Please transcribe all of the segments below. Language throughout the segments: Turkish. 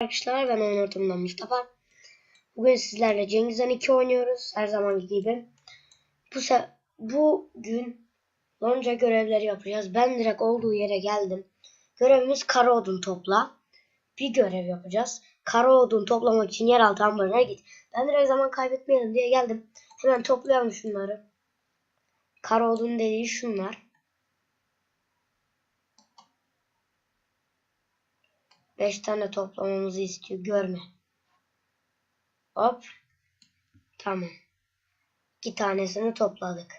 Arkadaşlar ben oyun ortamından Mustafa. Bugün sizlerle Cengizhan 2 oynuyoruz. Her zamanki gibi. Bu se bugün lonca görevleri yapacağız. Ben direkt olduğu yere geldim. Görevimiz kara odun topla. Bir görev yapacağız. Kara odun toplamak için yeraltı ambarına git. Ben direkt zaman kaybetmeyelim diye geldim. Hemen toplayalım şunları. Kara odun dediği şunlar. 5 tane toplamamızı istiyor. Görme. Hop. Tamam. 2 tanesini topladık.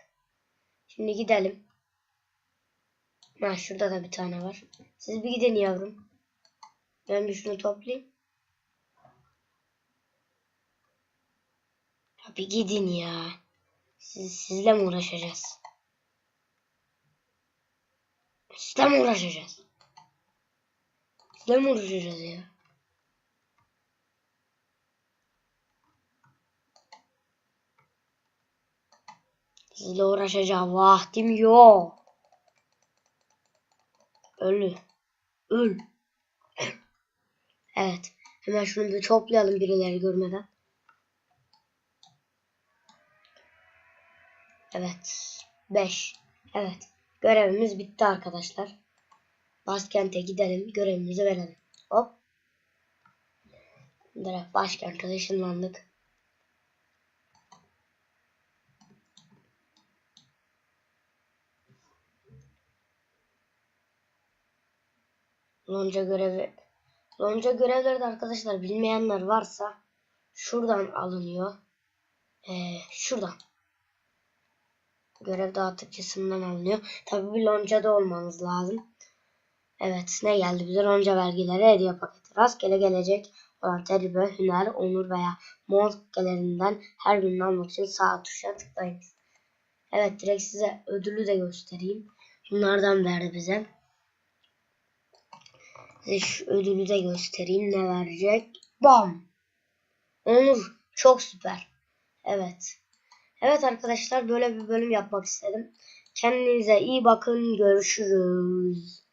Şimdi gidelim. Ha şurada da bir tane var. Siz bir gidin yavrum. Ben bir şunu toplayayım. Ya bir gidin ya. Siz, sizle mi uğraşacağız? Sizle mi uğraşacağız? Sizle mi uğraşacağız ya? Sizle uğraşacağım vaktim yok. Ölü. Öl. Evet. Hemen şunu bir toplayalım birileri görmeden. Evet. 5. Evet. Görevimiz bitti arkadaşlar. Başkente gidelim. Görevimizi verelim. Hop. Direkt başkente ışınlandık. Lonca görevi. Lonca görevleri de arkadaşlar bilmeyenler varsa şuradan alınıyor. Ee, şuradan. Görev dağıtık kısmından alınıyor. Tabi bir loncada olmanız lazım. Evet ne geldi bize lonca vergileri hediye paketi. Rastgele gelecek olan tecrübe, hüner, onur veya monkelerinden her birini almak için sağ tuşa tıklayınız. Evet direkt size ödülü de göstereyim. Bunlardan verdi bize. Size şu ödülü de göstereyim. Ne verecek? Bam! Onur. Çok süper. Evet. Evet arkadaşlar böyle bir bölüm yapmak istedim. Kendinize iyi bakın. Görüşürüz.